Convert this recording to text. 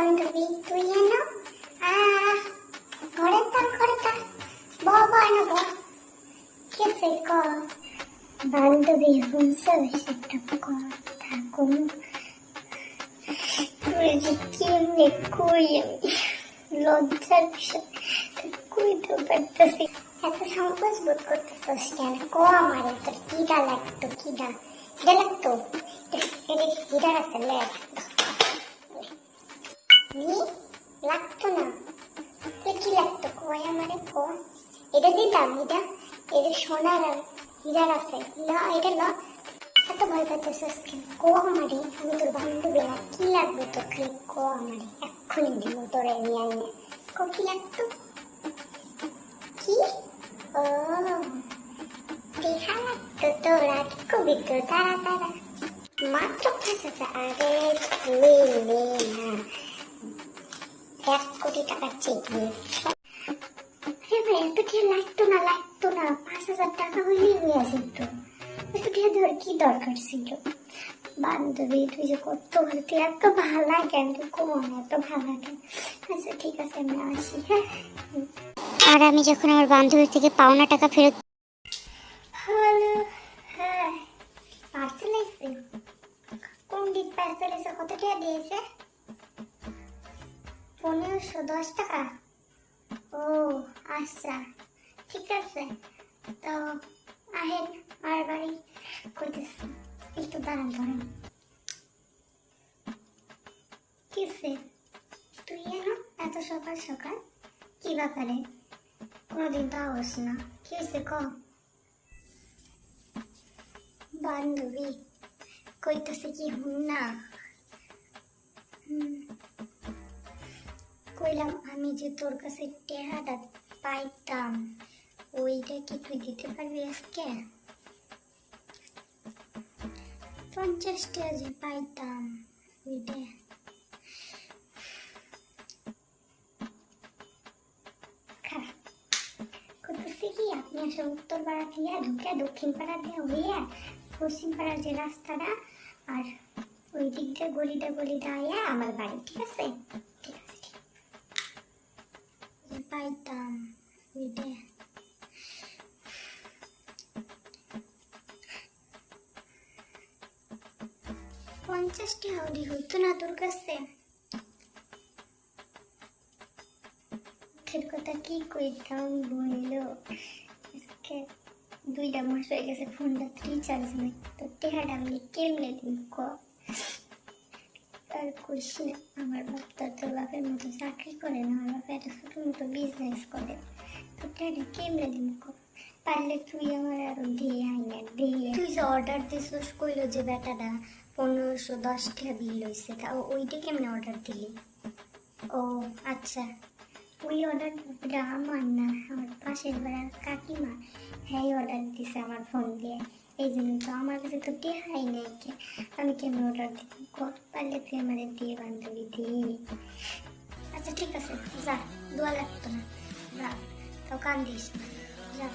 বান্ধবী তুই আহ, ঘরে তার ঘরে তার বাবা এনো বল কিসে কর? বান্ধবী হুমসা বেশিটা কথা কোন তুই কেমনে কই আমি? লজ্জার বিষয়। কই তো পারতেছি। এত সংকোচ বোধ করতেছিস কেন? কো আমারে, তোর কিডা লাগতো, কিডা? কিডা লাগতো? এটা হিডার আছে, লে নি লাগতো না। কি লাগতো? কই আমারে কো? এটা দিতাম এটা। এটা সোনার হিরার আছে। ল, এটা ল। এত ভয় পাইতেছিস কেন কো আমারে? আমি তোর বান্ধবী না। কি লাগবে তোর খালি কো আমারে? এক্ষুনি দিব তোরে নিয়ে আইনে। কো, কি লাগতো? কি? ও দেখা লাগতো তোরা কি কবি তো তারা তারা। মাত্র ফাঁসেছে আরে নে না এক কোটি টাকার চেক আরে এত টাকা লাগতো না লাগতো না পাঁচ হাজার টাকা হইলেই হয়ে যেত এত টাকা ধর কি দরকার ছিল? বান্ধবী তুই যে কত ভালো তুই এত ভালো কেন? তুই কোন এত ভালো কেন? আচ্ছা ঠিক আছে আমি আসি হ্যাঁ? আর আমি যখন আমার বান্ধবীর থেকে পাওনা টাকা ফেরত হ্যালো হ্যাঁ পার্সেল কোন দিক পার্সেল এসে কত টাকা দিয়েছে? পনেরোশো, দশ টাকা? ও আচ্ছা ঠিক আছে। তো, আহেন আর বাড়ি করতেছি একটু দাঁড়ান ধরেন। কিসে তুই এনো এত সকাল সকাল? কি ব্যাপারে? কোনোদিন তো আওস না। কি হয়েছে কম বান্ধবী, কইতাছে কি হুন না। হুম। কইলাম, আমি যে তোর কাছে টেহাটা পাইতাম, ওইটা কি তুই দিতে পারবি আজকে? পঞ্চাশ টাকা যে পাইতাম, ওইটা। করতেছি কি, আপনি আসলে উত্তর পাড়া দিয়া ঢুকে দক্ষিণ পাড়া দিয়ে হইয়া পশ্চিম পাড়ার যে রাস্তাটা, আর ওই দিক দিয়ে গলিটা গলিটা আইয়া আমার বাড়ি, ঠিক আছে? ঠিক পাইতাম ওইটা পঞ্চাশটি হাউডি হইতো না তোর কাছে? মুখের কথা কি কইতাম বলল? দুইটা মাস হয়ে গেছে, ফোনটা রিচার্জ নেই। তো টেহাটা আমি কেমনে দিন না আমার বাপ তো বাপের মতো চাকরি করে না, আমার বাপ একটা ছোট মতো বিজনেস করে। তো টেহাটা কেমনে দিন পারলে তুই আমার আরও দিয়ে আইনা দিয়ে তুই যে অর্ডার দিছিস, কইলো যে বেটাটা পনেরোশো দশ টাকা বিল হয়েছে তা ওইটা কেমনে অর্ডার দিলি? ও আচ্ছা। ওই অর্ডারটা আমার না, আমার পাশের বেড়ার কাকিমা। হ্যাঁ অর্ডার দিছে আমার ফোন দিয়ে। এই জন্য তো আমার কাছে তো নেই কে। আমি কেন অর্ডার দিব? কত পারলে তুই আমাদের দিয়ে বান্ধবী দিয়ে আচ্ছা ঠিক আছে, যা, দোয়া লাগতো না। যা তাও কান্দিস। যা।